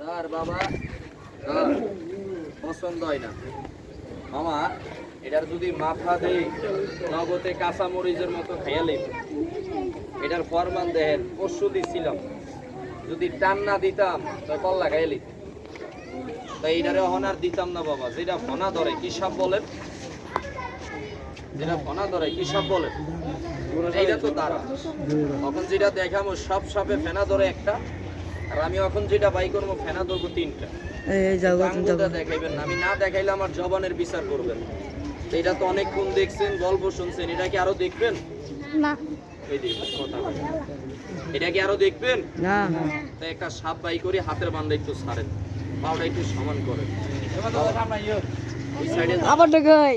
তার বাবা তার পছন্দ হয় না। মামা, এটার যদি মাথা দেই, নগদে কাঁচা মরিচের মতো খেয়ালে এটার ফরমান দেখেন, পরশু দিছিলাম। যদি টান না দিতাম তো কল্লা খাইলি তাই এটারে অহনার দিতাম না বাবা। যেটা ফনা ধরে, কি সাপ বলেন? যেটা ফনা ধরে, কি সাপ বলেন? এইটা তো তারা তখন যেটা দেখামো সব সাপে ফেনা ধরে একটা। আর আমি এখন যেটা বাই করব ফেনা ধরবো তিনটা। এই যাও আঙ্গুলটা দেখাইবেন না। আমি না দেখাইলে আমার জবানের বিচার করবেন। এটা তো অনেকক্ষণ দেখছেন গল্প শুনছেন। এটা কি আরও দেখবেন? না। এই কথা এটা কি আরও দেখবেন? না তো একটা সাপ বাই করে হাতের বান্ধা একটু ছাড়েন। পাওটা একটু সমান করেন। আবার ঢুকাই